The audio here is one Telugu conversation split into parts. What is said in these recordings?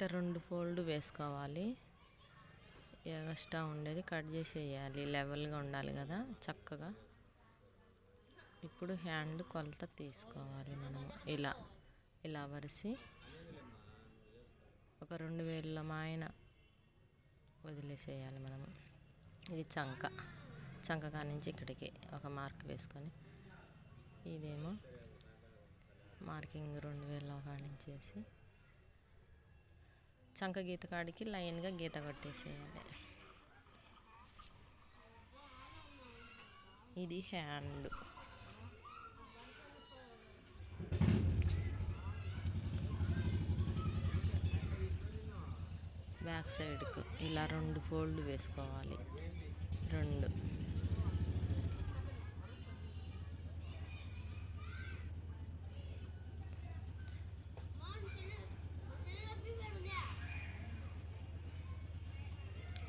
ఇట్ట రెండు ఫోల్డ్ వేసుకోవాలి. ఎగస్ట్రా ఉండేది కట్ చేసేయాలి. లెవెల్గా ఉండాలి కదా చక్కగా. ఇప్పుడు హ్యాండ్ కొలత తీసుకోవాలి మనము. ఇలా ఇలా వరిసి ఒక రెండు వేల మాయన వదిలేసేయాలి మనము. ఇది చంక. చంక కానించి ఇక్కడికి ఒక మార్క్ వేసుకొని ఇదేమో మార్కింగ్ రెండు వేల కానించేసి చంక గీత కాడికి లైన్గా గీత కొట్టేసేయాలి. ఇది హ్యాండ్. బ్యాక్ సైడ్కు ఇలా రెండు ఫోల్డ్ వేసుకోవాలి. రెండు.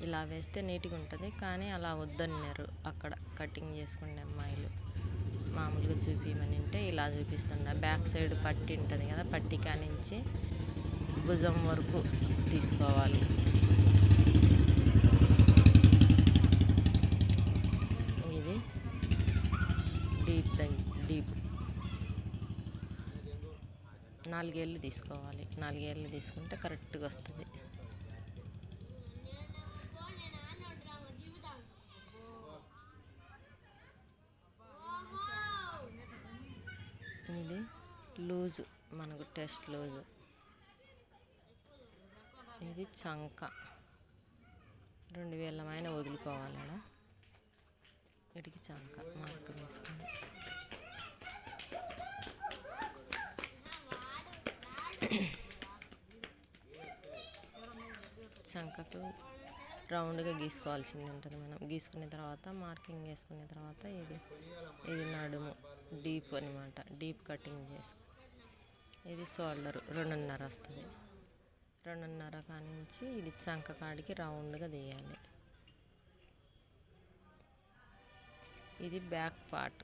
ఇలా వేస్తే నీట్గా ఉంటుంది. కానీ అలా వద్దన్నారు. అక్కడ కటింగ్ చేసుకునే అమ్మాయిలు. మామూలుగా చూపించమని అంటే ఇలా చూపిస్తుండ బ్యాక్ సైడ్ పట్టి ఉంటుంది కదా పట్టి కానించి భుజం వరకు తీసుకోవాలి. ఇది డీప్ డీప్. నాలుగేళ్ళు తీసుకోవాలి. నాలుగేళ్ళు తీసుకుంటే కరెక్ట్గా వస్తుంది ఇది లూజు మనకు టెస్ట్ లూజు. ఇది చంక. రెండు వేల మైన వదులుకోవాలి ఇటుకి చంక మార్క్ వేసుకొని చంకకు రౌండ్గా గీసుకోవాల్సింది ఉంటుంది మనం. గీసుకున్న తర్వాత మార్కింగ్ వేసుకున్న తర్వాత ఇది ఇది నడుము డీప్ అనమాట డీప్ కటింగ్ చేసుకో ఇది షోల్డర్ రెండున్నర వస్తుంది. రెండున్నర కానించి ఇది చంక కాడికి రౌండ్గా తీయాలి. ఇది బ్యాక్ పార్ట్.